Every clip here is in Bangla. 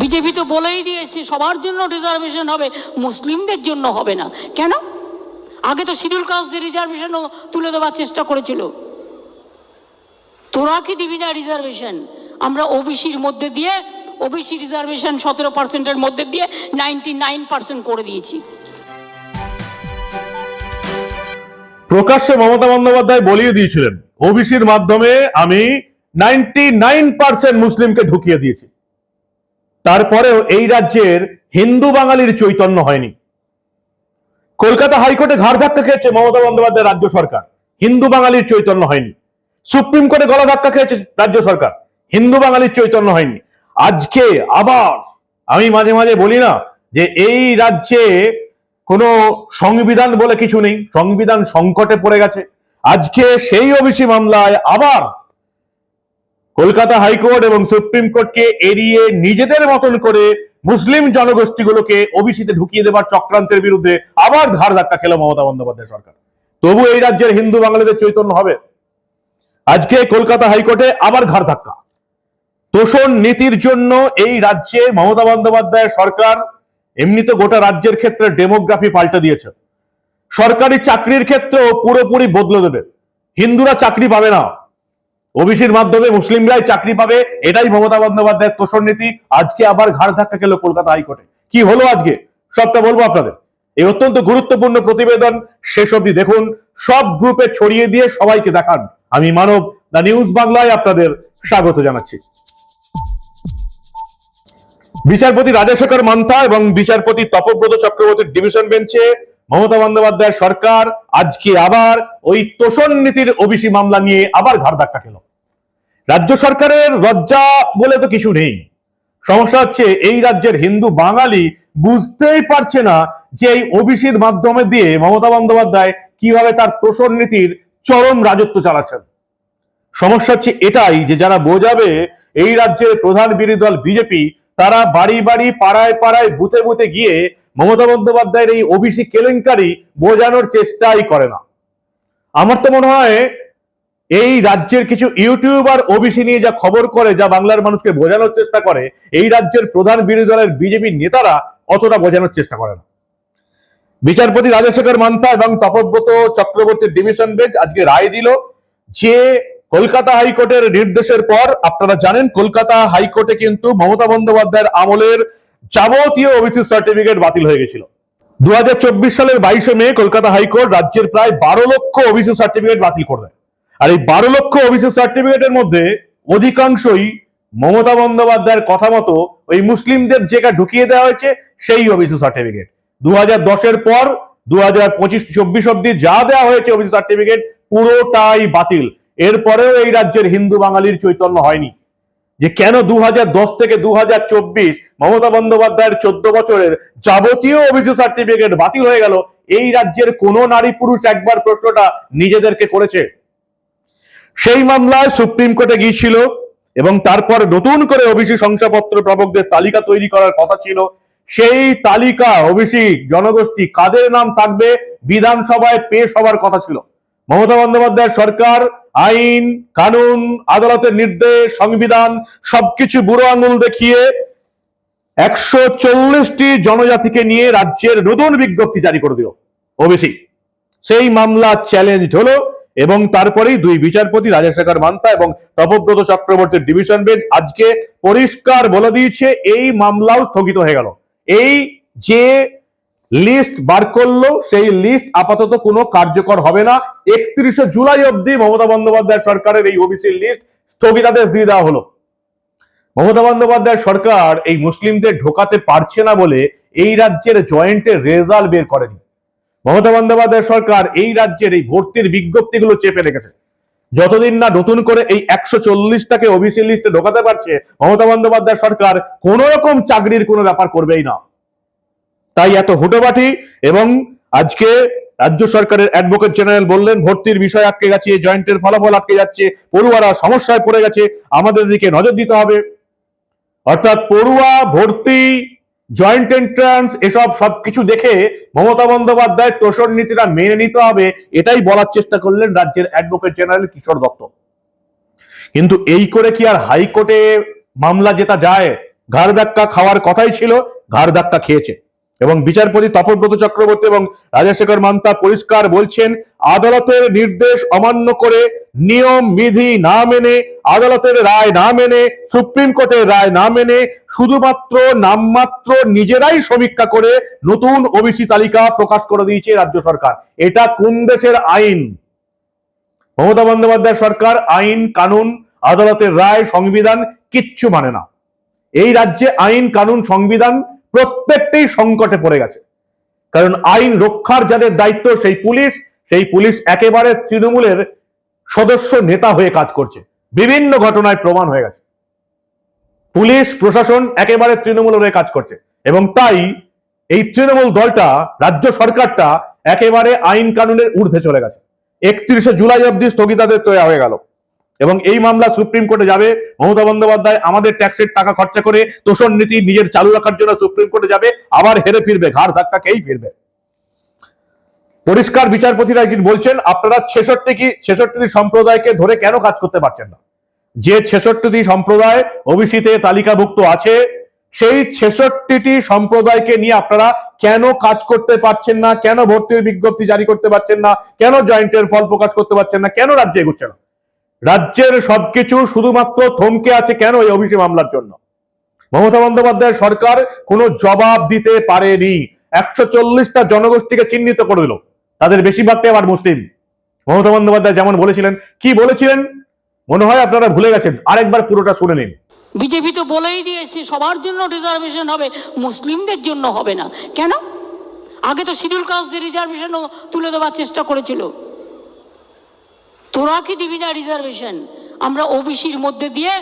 বিজেপি তো বলেই দিয়েছে, সবার জন্য রিজার্ভেশন হবে, মুসলিমদের জন্য হবে না। কেন? আগে তো শিডিউল কাস্টদের রিজার্ভেশনও তুলে দেওয়ার চেষ্টা করেছিল। তোরা কি দিবি না রিজার্ভেশন আমরা ওবিসির মধ্যে দিয়ে ওবিসি রিজার্ভেশন সতেরো পার্সেন্টের মধ্যে দিয়ে নাইনটি নাইন পার্সেন্ট করে দিয়েছি। প্রকাশ্যে মমতা বন্দ্যোপাধ্যায় বলিয়ে দিয়েছিলেন ওবিসির মাধ্যমে আমি নাইনটি নাইন পার্সেন্ট মুসলিমকে ঢুকিয়ে দিয়েছি। তারপরেও এই রাজ্যের হিন্দু বাঙালির চৈতন্য হয়নি। কলকাতা হাইকোর্টে ঘাড় ধাক্কা খেয়েছে মমতা বন্দ্যোপাধ্যায় রাজ্য সরকার। হিন্দু বাঙালির চৈতন্য হয়নি। সুপ্রিম কোর্টে গলা ধাক্কা খেয়েছে রাজ্য সরকার। হিন্দু বাঙালির চৈতন্য হয়নি। আজকে আবার আমি মাঝে মাঝে বলি না যে এই রাজ্যে কোনো সংবিধান বলে কিছু নেই। সংবিধান সংকটে পড়ে গেছে। আজকে সেই ওবিসি মামলায় আবার কলকাতা হাইকোর্ট এবং সুপ্রিম কোর্টকে এড়িয়ে নিজেদের মতন করে মুসলিম জনগোষ্ঠীগুলোকে ওবিসিতে ঢুকিয়ে দেবার চক্রান্তের বিরুদ্ধে আবার ধার ধাক্কা খেল মমতা বন্দ্যোপাধ্যায় সরকার। তবু এই রাজ্যের হিন্দু বাঙালিদের চৈতন্য হবে। আজকে কলকাতা হাইকোর্টে আবার ঘাড় ধাক্কা। তোষণ নীতির জন্য এই রাজ্যে মমতা বন্দ্যোপাধ্যায় সরকার এমনিতে গোটা রাজ্যের ক্ষেত্রে ডেমোগ্রাফি পাল্টে দিয়েছে। সরকারি চাকরির ক্ষেত্রেও পুরোপুরি বদলে দেবে। হিন্দুরা চাকরি পাবে না। ওবিসির মাধ্যমে মুসলিমরাই চাকরি পাবে, এটাই মমতা বন্দ্যোপাধ্যায়ের তোষণ নীতি। আজকে আবার ঘাড় ধাক্কা খেলো কলকাতা হাইকোর্টে। কি হলো আজকে? সবটা বলব আপনাদের। এই অত্যন্ত গুরুত্বপূর্ণ প্রতিবেদন শেষ অবধি দেখুন। সব গ্রুপে ছড়িয়ে দিয়ে সবাইকে দেখান। আমি মানব, দা নিউজ বাংলায় আপনাদের স্বাগত জানাচ্ছি। বিচারপতি রাজশেখর মান্থা এবং বিচারপতি তপব্রত চক্রবর্তীর ডিভিশন বেঞ্চে মমতা বন্দ্যোপাধ্যায় সরকার আজকে আবার ওই তোষণ নীতির ওবিসি মামলা নিয়ে আবার ঘাড় ধাক্কা খেল। রাজ্য সরকারের লজ্জা বলে তো কিছু নেই। সমস্যা হচ্ছে এই রাজ্যের হিন্দু বাঙালি বুঝতেই পারছে না যে এই ওবিসির মাধ্যমে দিয়ে মমতা বন্দ্যোপাধ্যায় কীভাবে তার তোষণ নীতির চরম রাজত্ব চালাচ্ছেন। সমস্যা হচ্ছে এটাই যে যারা বোঝাবে এই রাজ্যের প্রধান বিরোধী দল বিজেপি, তারা বাড়ি বাড়ি, পাড়ায় পাড়ায়, বুথে বুথে গিয়ে মমতা বন্দ্যোপাধ্যায়ের এই ওবিসি কেলেঙ্কারি বোঝানোর চেষ্টাই করে না। আমার তো মনে হয় এই রাজ্যের কিছু ইউটিউবার ওবিসি নিয়ে যা খবর করে, যা বাংলার মানুষকে বোঝানোর চেষ্টা করে, এই রাজ্যের প্রধান বিরোধী দলের বিজেপি নেতারা অতটা বোঝানোর চেষ্টা করে না। বিচারপতি রাজশেখর মান্থা এবং তপব্রত চক্রবর্তীর ডিভিশন বেঞ্চ আজকে রায় দিল যে, কলকাতা হাইকোর্টের নির্দেশের পর, আপনারা জানেন, কলকাতা হাইকোর্টে কিন্তু মমতা বন্দ্যোপাধ্যায়ের আমলের যাবতীয় ওবিসি সার্টিফিকেট বাতিল হয়ে গেছিল। দু হাজার চব্বিশ সালের বাইশে মে কলকাতা হাইকোর্ট রাজ্যের প্রায় বারো লক্ষ ওবিসি সার্টিফিকেট বাতিল করে আর এই বারো লক্ষ ওবিসি সার্টিফিকেটের মধ্যে অধিকাংশই মমতা বন্দ্যোপাধ্যায়ের কথা মতো ওই মুসলিমদের যেটা ঢুকিয়ে দেওয়া হয়েছে, সেই ওবিসি সার্টিফিকেট দু হাজার দশের পর দু হাজার পঁচিশ, চব্বিশ অব্দি যা দেওয়া হয়েছে ওবিসি সার্টিফিকেট পুরোটাই বাতিল। এরপরেও এই রাজ্যের হিন্দু বাঙালির চৈতন্য হয়নি। যে কেন দু হাজার দশ থেকে দু হাজার চব্বিশ মমতা বন্দ্যোপাধ্যায়ের চোদ্দ বছরের যাবতীয় অভিযোগ সার্টিফিকেট বাতিল হয়ে গেল, এই রাজ্যের কোন নারী পুরুষ একবার প্রশ্নটা নিজেদেরকে করেছে? সেই মামলায় সুপ্রিম কোর্টে গিয়েছিল এবং তারপর নতুন করে ওবিসি শংসাপত্র প্রাপকদের তালিকা তৈরি করার কথা ছিল। সেই তালিকা, ওবিসি জনগোষ্ঠী কাদের নাম থাকবে বিধানসভায় পেশ হওয়ার কথা ছিল। মমতা বন্দ্যোপাধ্যায় সরকার, আইন, কানুন, আদালতের নির্দেশ, সংবিধান, সবকিছু বুড়ো আঙুল দেখিয়ে একশো চল্লিশটি জনজাতিকে নিয়ে রাজ্যের নতুন বিজ্ঞপ্তি জারি করে দিল ওবিসি। সেই মামলা চ্যালেঞ্জ হলো। এবং তারপরেই দুই বিচারপতি, রাজশেখর মান্তা এবং তপব্রত চক্রবর্তীর ডিভিশন বেঞ্চ আজকে পরিষ্কার বলে দিয়েছে, এই মামলাও স্থগিত হয়ে গেল। এই যে লিস্ট বার করল, সেই লিস্ট আপাতত কোনো কার্যকর হবে না। একত্রিশে জুলাই অবধি মমতা বন্দ্যোপাধ্যায় সরকারের এই ওবিসি লিস্ট স্থগিতাদেশ দিয়ে দেওয়া হলো। মমতা বন্দ্যোপাধ্যায় সরকার এই মুসলিমদের ঢোকাতে পারছে না বলে এই রাজ্যের জয়েন্টের রেজাল্ট বের করেনি। মমতা বন্দ্যোপাধ্যায় সরকার এই রাজ্যের এই ভর্তির বিজ্ঞপ্তিগুলো চেপে রেখেছে। যতদিন না নতুন করে এই একশো চল্লিশটাকে ওবিসি লিস্টে ঢোকাতে পারছে, মমতা বন্দ্যোপাধ্যায় সরকার কোন রকম চাকরির কোনো ব্যাপার করবেই না। তাই এত হুটোবাটি এবং আজকে রাজ্য সরকারের অ্যাডভোকেট জেনারেল বললেন, ভর্তির বিষয় আটকে গেছে, জয়েন্টের ফলাফল আটকে যাচ্ছে, পড়ুয়ারা সমস্যায় পড়ে গেছে, আমাদের দিকে নজর দিতে হবে। অর্থাৎ পড়ুয়া ভর্তি জয়েন্ট এন্ট্রান্স এসব সবকিছু দেখে মমতা বন্দ্যোপাধ্যায় তোষণ নীতিটা মেনে নিতে হবে, এটাই বলার চেষ্টা করলেন রাজ্যের অ্যাডভোকেট জেনারেল কিশোর দত্ত। কিন্তু এই করে কি আর হাইকোর্টে মামলা যেটা যায়? ঘাড় ধাক্কা খাওয়ার কথাই ছিল, ঘাড় ধাক্কা খেয়েছে। এবং বিচারপতি তপব্রত চক্রবর্তী এবং রাজাশেখর মান্তা পরিষ্কার বলছেন, আদালতের নির্দেশ অমান্য করে নিয়ম, বিধি না মেনে, আদালতের রায় না মেনে, সুপ্রিম কোর্টের রায় না মেনে, শুধুমাত্র নামমাত্র নিজেরাই সমীক্ষা করে নতুন ওবিসি তালিকা প্রকাশ করে দিয়েছে রাজ্য সরকার। এটা কোন দেশের আইন? মমতা বন্দ্যোপাধ্যায় সরকার আইন, কানুন, আদালতের রায়, সংবিধান কিচ্ছু মানে না। এই রাজ্যে আইন, কানুন, সংবিধান প্রত্যেকটাই সংকটে পড়ে গেছে। কারণ আইন রক্ষার যাদের দায়িত্ব, সেই পুলিশ সেই পুলিশ একেবারে তৃণমূলের সদস্য নেতা হয়ে কাজ করছে। বিভিন্ন ঘটনায় প্রমাণ হয়ে গেছে। পুলিশ, প্রশাসন একেবারে তৃণমূল হয়ে কাজ করছে। এবং তাই এই তৃণমূল দলটা, রাজ্য সরকারটা একেবারে আইন কানুনের ঊর্ধ্বে চলে গেছে। একত্রিশে জুলাই অব্দি স্থগিতাদের তৈরি হয়ে গেল। এবং এই মামলা সুপ্রিম কোর্টে যাবে। মমতা বন্দ্যোপাধ্যায় আমাদের ট্যাক্সের টাকা খরচা করে তোষণ নীতি নিজের চালু রাখার জন্য সুপ্রিম কোর্টে যাবে, আবার হেরে ফিরবে, ঘাড় ধাক্কা খেয়েই ফিরবে। পরিষ্কার বিচারপতিরা একদিন বলছেন, আপনারা ছেষট্টি কি, ছেষট্টি সম্প্রদায়কে ধরে কেন কাজ করতে পারছেন না? যে ছেষট্টিটি সম্প্রদায় ওবিসিতে তালিকাভুক্ত আছে, সেই ছেষট্টিটি সম্প্রদায়কে নিয়ে আপনারা কেন কাজ করতে পারছেন না? কেন ভর্তির বিজ্ঞপ্তি জারি করতে পারছেন না? কেন জয়েন্টের ফল প্রকাশ করতে পারছেন না? কেন রাজ্যে এগুচ্ছে না? রাজ্যের সবকিছু শুধুমাত্র থমকে আছে কেন এই অভিষেক মামলার জন্য? মমতা বন্দ্যোপাধ্যায় সরকার কোনো জবাব দিতে পারেনি। একশো চল্লিশটা জনগোষ্ঠীকে চিহ্নিত করে দিল। তাদের বেশিরভাগটাই আবার মুসলিম। মমতা বন্দ্যোপাধ্যায় যেমন বলেছিলেন, কি বলেছিলেন? মনে হয় আপনারা ভুলে গেছেন। আরেকবার পুরোটা শুনে নিন। বিজেপি তো বলেই দিয়েছে, সবার জন্য রিজার্ভেশন হবে, মুসলিমদের জন্য হবে না। কেন? আগে তো শিডিউল কাস্টদের রিজার্ভেশনও তুলে দেওয়ার চেষ্টা করেছিল। তোরা কি দিবি না রিজার্ভেশন আমরা ওবিসির মধ্যে দিয়ে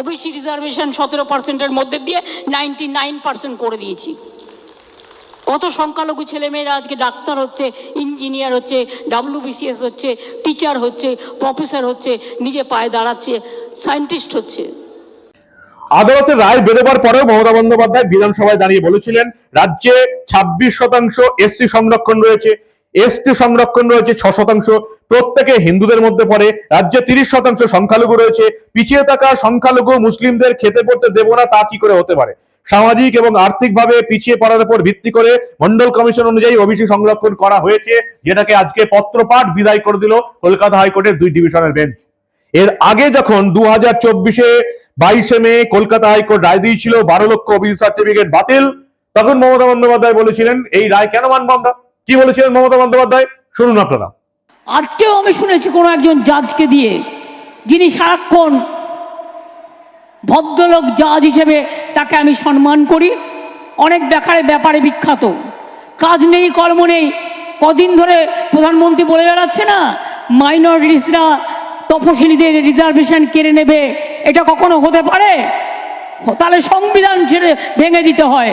ওবিসি রিজার্ভেশন সতেরো পার্সেন্টের মধ্যে দিয়ে নাইনটি নাইন পার্সেন্ট করে দিয়েছি। কত সংখ্যালঘু ছেলেমেয়েরা আজকে ডাক্তার হচ্ছে ইঞ্জিনিয়ার হচ্ছে ডাব্লিউবিসিএস হচ্ছে টিচার হচ্ছে প্রফেসর হচ্ছে, নিজে পায়ে দাঁড়াচ্ছে সায়েন্টিস্ট হচ্ছে। আদালতের রায় বেরোবার পরেও মমতা বন্দ্যোপাধ্যায় বিধানসভায় দাঁড়িয়ে বলেছিলেন, রাজ্যে ছাব্বিশ শতাংশ এসসি সংরক্ষণ রয়েছে এসটি সংরক্ষণ রয়েছে ছ শতাংশ। প্রত্যেকে হিন্দুদের মধ্যে পড়ে। রাজ্যে তিরিশ শতাংশ সংখ্যালঘু রয়েছে। পিছিয়ে থাকা সংখ্যালঘু মুসলিমদের খেতে পড়তে দেব না, তা কি করে হতে পারে? সামাজিক এবং আর্থিকভাবে পিছিয়ে পড়ার উপর ভিত্তি করে মন্ডল কমিশন অনুযায়ী ওবিসি সংরক্ষণ করা হয়েছে, যেটাকে আজকে পত্রপাঠ বিদায় করে দিল কলকাতা হাইকোর্টের দুই ডিভিশনের বেঞ্চ। এর আগে যখন দু হাজার চব্বিশে বাইশে মে কলকাতা হাইকোর্ট রায় দিয়েছিল, বারো লক্ষ ওবিসি সার্টিফিকেট বাতিল, তখন মমতা বন্দ্যোপাধ্যায় বলেছিলেন, এই রায় কেন মানবো আমরা? কি বলেছিলেন মমতা বন্দ্যোপাধ্যায়? শুনুন আপনারা। আজকেও আমি শুনেছি কোনো একজন জাজকে দিয়ে, যিনি সারাক্ষণ ভদ্রলোক জাজ হিসেবে তাকে আমি সম্মান করি। অনেক ব্যাপারে ব্যাপারে বিখ্যাত। কাজ নেই, কর্ম নেই। কদিন ধরে প্রধানমন্ত্রী বলে বেড়াচ্ছে না মাইনরিটিসরা তপশিলীদের রিজার্ভেশন কেড়ে নেবে। এটা কখনো হতে পারে? তাহলে সংবিধান ছেড়ে ভেঙে দিতে হয়।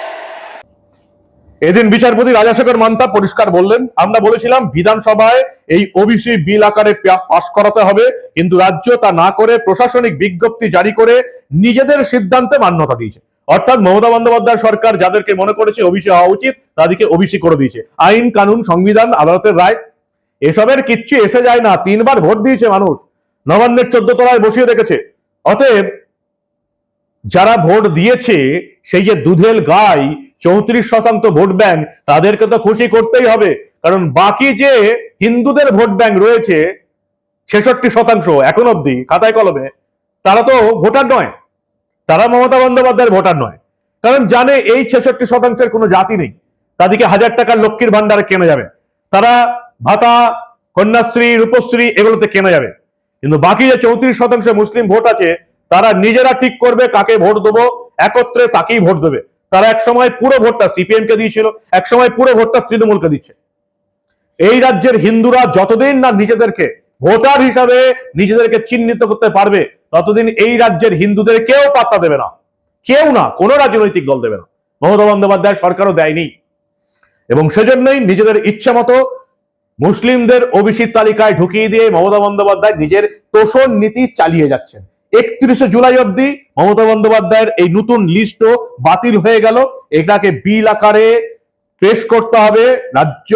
এদিন বিচারপতি রাজাশেখর মান্তা পরিষ্কার বললেন, আমরা বলেছিলাম বিধানসভায় এই ওবিসি বিল আকারে পাশ করাতে হবে, কিন্তু রাজ্য তা না করে প্রশাসনিক বিজ্ঞপ্তি জারি করে নিজেদের সিদ্ধান্তে মান্যতা দিয়েছে। অর্থাৎ মমতা বন্দ্যোপাধ্যায় সরকার যাদেরকে মনে করেছে ওবিসি হওয়া উচিত, তাদেরকে ওবিসি করে দিয়েছে। আইন, কানুন, সংবিধান, আদালতের রায়, এসবের কিচ্ছু এসে যায় না, তিনবার ভোট দিয়েছে মানুষ, নবান্নের চোদ্দ তলায় বসিয়ে রেখেছে। অতএব যারা ভোট দিয়েছে, সেই যে দুধেল গাই চৌত্রিশ শতাংশ ভোট ব্যাংক তাদেরকে তো খুশি করতেই হবে। কারণ বাকি যে হিন্দুদের ভোট ব্যাংক রয়েছে, ছেষট্টি শতাংশ এখন অব্দি খাতায় কলমে, তারা তো ভোটার নয়। তারা মমতা বন্দ্যোপাধ্যায়ের ভোটার নয়। কারণ জানে এই ছেষট্টি শতাংশের কোনো জাতি নেই। তাদেরকে হাজার টাকার লক্ষ্মীর ভান্ডারে কেনা যাবে। তারা ভাতা, কন্যাশ্রী, রূপশ্রী এগুলোতে কেনা যাবে। কিন্তু বাকি যে চৌত্রিশ শতাংশ মুসলিম ভোট আছে, তারা নিজেরা ঠিক করবে কাকে ভোট দেবো, একত্রে তাকেই ভোট দেবে। তারা এক সময় পুরো ভোটটা সিপিএম কে দিয়েছিল, এক সময় পুরো ভোটটা তৃণমূলকে দিচ্ছে। এই রাজ্যের হিন্দুরা যতদিন না নিজেদেরকে ভোটার হিসাবে নিজেদেরকে চিহ্নিত করতে পারবে, ততদিন এই রাজ্যের হিন্দুদের কেউ পাত্তা দেবে না। কেউ না, কোনো রাজনৈতিক দল দেবে না। মমতা বন্দ্যোপাধ্যায় সরকারও দেয়নি। এবং সেজন্যই নিজেদের ইচ্ছা মতো মুসলিমদের ওবিসি তালিকায় ঢুকিয়ে দিয়ে মমতা বন্দ্যোপাধ্যায় নিজের তোষণ নীতি চালিয়ে যাচ্ছেন। একত্রিশে জুলাই অব্দি মমতা বন্দ্যোপাধ্যায়ের এই নতুন লিস্টও বাতিল হয়ে গেল। এটাকে বিল আকারে পেশ করতে হবে রাজ্য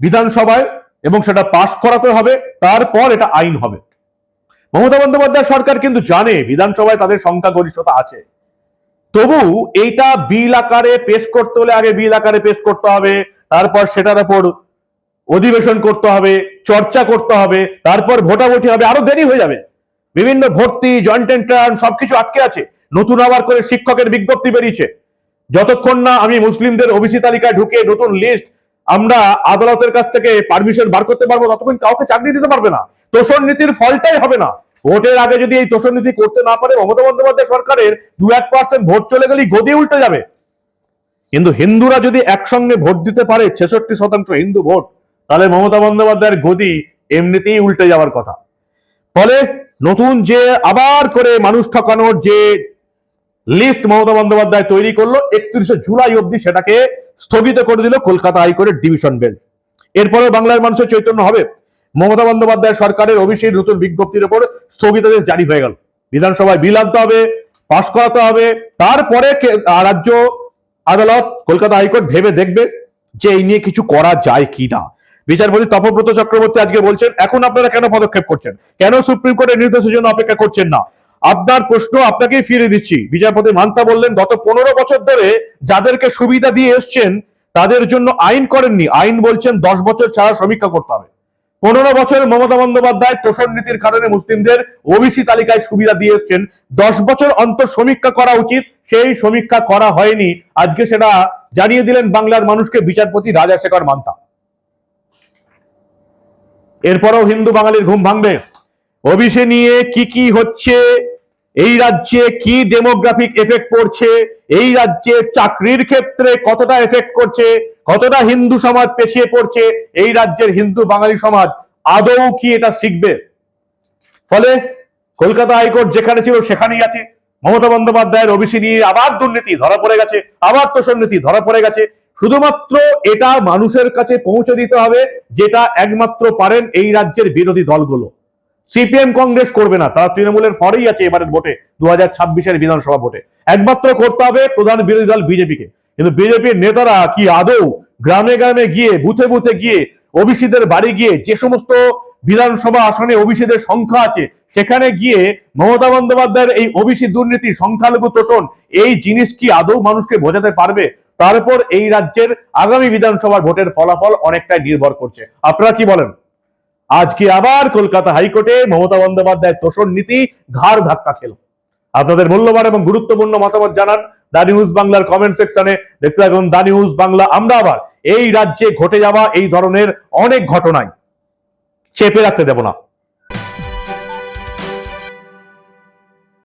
বিধানসভায় এবং সেটা পাশ করাতে হবে, তারপর এটা আইন হবে। মমতা বন্দ্যোপাধ্যায় সরকার কিন্তু জানে বিধানসভায় তাদের সংখ্যাগরিষ্ঠতা আছে। তবু এইটা বিল আকারে পেশ করতে হলে আগে বিল আকারে পেশ করতে হবে, তারপর সেটার উপর অধিবেশন করতে হবে, চর্চা করতে হবে, তারপর ভোটাভুটি হবে, আরও দেরি হয়ে যাবে। বিভিন্ন ভর্তি জয়েন্ট এন্ট্রান্স সবকিছু আটকে আছে। নতুন আবার করে শিক্ষকের বিজ্ঞপ্তি বেরিয়েছে। যতক্ষণ না আমি মুসলিমদের ওবিসি তালিকায় ঢুকে নতুন লিস্ট আমরা আদালতের কাছ থেকে পারমিশন বার করতে পারব, ততক্ষণ কাউকে চাকরি দিতে পারবে না। তোষণ নীতির ফলটাই হবে না। ভোটের আগে যদি এই তোষণ নীতি করতে না পারে, মমতা বন্দ্যোপাধ্যায় সরকারের দু এক পার্সেন্ট ভোট চলে গেলেই গদি উল্টে যাবে। কিন্তু হিন্দুরা যদি একসঙ্গে ভোট দিতে পারে, ছেষট্টি শতাংশ হিন্দু ভোট, তাহলে মমতা বন্দ্যোপাধ্যায়ের গদি এমনিতেই উল্টে যাওয়ার কথা। ফলে নতুন যে আবার করে মানুষ ঠকানোর যে লিস্ট মমতা বন্দ্যোপাধ্যায় তৈরি করল, একত্রিশে জুলাই অবধি সেটাকে স্থগিত করে দিল কলকাতা হাইকোর্টের ডিভিশন বেঞ্চ। এরপরেও বাংলার মানুষের চৈতন্য হবে। মমতা বন্দ্যোপাধ্যায় সরকারের অভিষেক নতুন বিজ্ঞপ্তির উপর স্থগিতাদেশ জারি হয়ে গেল। বিধানসভায় বিল আনতে হবে, পাশ করাতে হবে, তারপরে রাজ্য আদালত কলকাতা হাইকোর্ট ভেবে দেখবে যে এই নিয়ে কিছু করা যায় কি না। বিচারপতি তপব্রত চক্রবর্তী আজকে বলছেন, এখন আপনারা কেন পদক্ষেপ করছেন? কেন সুপ্রিম কোর্টের নির্দেশের জন্য অপেক্ষা করছেন না? আপনার প্রশ্ন আপনাকেই ফিরে দিচ্ছি। বিচারপতি মান্তা বললেন, গত পনেরো বছর ধরে যাদেরকে সুবিধা দিয়ে এসছেন, তাদের জন্য আইন করেননি। আইন বলছেন দশ বছর ছাড়া সমীক্ষা করতে হবে। পনেরো বছর মমতা বন্দ্যোপাধ্যায় তোষণ নীতির কারণে মুসলিমদের ওবিসি তালিকায় সুবিধা দিয়ে এসছেন। দশ বছর অন্তর সমীক্ষা করা উচিত, সেই সমীক্ষা করা হয়নি। আজকে সেটা জানিয়ে দিলেন বাংলার মানুষকে বিচারপতি রাজাশেখর মান্তা। এরপরেও হিন্দু বাঙালির ঘুম ভাঙবে। ওবিসি নিয়ে কি কি হচ্ছে? এই রাজ্যে কি ডেমোগ্রাফিক এফেক্ট পড়ছে? এই রাজ্যে চাকরির ক্ষেত্রে কতটা এফেক্ট করছে? কতটা হিন্দু সমাজ পেছিয়ে পড়ছে? এই রাজ্যের হিন্দু বাঙালি সমাজ আদৌ কি এটা শিখবে? ফলে কলকাতা হাইকোর্ট যেখানে ছিল সেখানেই আছে। মমতা বন্দ্যোপাধ্যায়ের ওবিসি নিয়ে আবার দুর্নীতি ধরা পড়ে গেছে, আবার তোষণ নীতি ধরা পড়ে গেছে। শুধুমাত্র এটা মানুষের কাছে পৌঁছে দিতে হবে, যেটা একমাত্র পারেন এই রাজ্যের বিরোধী দলগুলো। সিপিএম কংগ্রেস করবে না, তারা তৃণমূলের ফরেই আছে এবারের ভোটে দু হাজার ছাব্বিশের বিধানসভা ভোটে। একমাত্র করতে হবে প্রধান বিরোধী দল বিজেপিকে। কিন্তু বিজেপির নেতারা কি আদৌ গ্রামে গ্রামে গিয়ে, বুথে বুথে গিয়ে, ওবিসিদের বাড়ি গিয়ে, যে সমস্ত বিধানসভা আসনে ওবিসিদের সংখ্যা আছে, সেখানে গিয়ে মমতা বন্দ্যোপাধ্যায়ের এই ওবিসি দুর্নীতি, সংখ্যালঘু তোষণ, এই জিনিস কি আদৌ মানুষকে বোঝাতে পারবে? তার উপর এই রাজ্যের আগামী বিধানসভার ভোটের ফলাফল অনেকটাই নির্ভর করছে। আপনারা কি বলেন? আজকে আবার কলকাতা হাইকোর্টে মমতা বন্দ্যোপাধ্যায় তোষণ নীতি ঘাড় ধাক্কা খেল। আপনাদের মূল্যবান এবং গুরুত্বপূর্ণ মতামত জানান দা নিউজ বাংলার কমেন্ট সেকশনে। দেখতে থাকুন দা নিউজ বাংলা। আমরা আবার এই রাজ্যে ঘটে যাওয়া এই ধরনের অনেক ঘটনায় চেপে রাখতে দেব না।